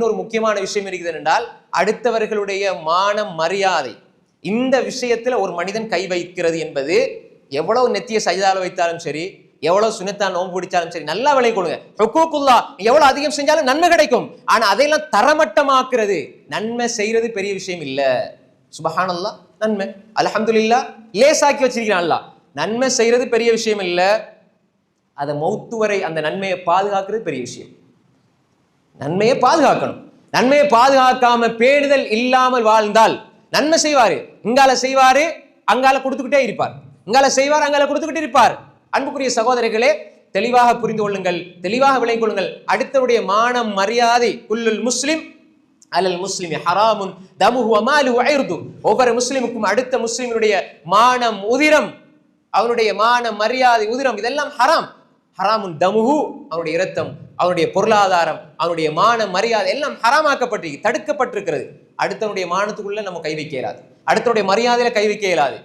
இன்னொரு முக்கியமான விஷயம் இருக்குது என்றால் அடுத்தவர்களுடைய மானம் மரியாதை. இந்த விஷயத்துல ஒரு மனிதன் கை வைக்கிறது என்பது எவ்வளவு நெத்திய சைதால வைத்தாலும் சரி எவ்வளவு சுனத்தா நோன்பு பிடிச்சாலும் சரி நல்லா விலை கொடுங்க. எவ்வளவு அதிகம் செஞ்சாலும் நன்மை கிடைக்கும். ஆனா அதையெல்லாம் தரமட்டமாக்குறது. நன்மை செய்யறது பெரிய விஷயம் இல்ல. சுபஹானல்லா நன்மை. அலஹம்துல்லா லேசாக்கி வச்சிருக்கிறான் நன்மை செய்யறது பெரிய விஷயம் இல்ல. அதை மௌத்து வரை அந்த நன்மையை பாதுகாக்கிறது பெரிய விஷயம். நன்மையை பாதுகாக்கணும். நன்மையை பாதுகாக்காம பேணுதல் இல்லாமல் வாழ்ந்தால் நன்மை செய்வாரு. இங்கால செய்வாரு அங்கால கொடுத்துக்கிட்டே இருப்பார். இங்கால செய்வார் அங்கால கொடுத்துக்கிட்டே இருப்பார். அன்புக்குரிய சகோதரர்களே தெளிவாக புரிந்து கொள்ளுங்கள் தெளிவாக விளங்கிக் கொள்ளுங்கள். அடுத்தவருடைய மானம் மரியாதை குல்லுல் முஸ்லிம் அலல் முஸ்லிம் ஹராமுன் தமுஹு அமாலு ஐர்து ஒவ்வொரு முஸ்லிமுக்கும் அடுத்த முஸ்லிமினுடைய மானம் உதிரம் அவனுடைய மானம் மரியாதை உதிரம் இதெல்லாம் ஹராம். ஹராமுன் தமுஹு அவனுடைய இரத்தம் அவனுடைய பொருளாதாரம் அவனுடைய மான மரியாதை எல்லாம் ஹராமாக்கப்பட்டு தடுக்கப்பட்டிருக்கிறது. அடுத்தவனுடைய மானத்துக்குள்ள நம்ம கை வைக்க இயலாது. அடுத்தவனுடைய மரியாதையில கை வைக்க இயலாது.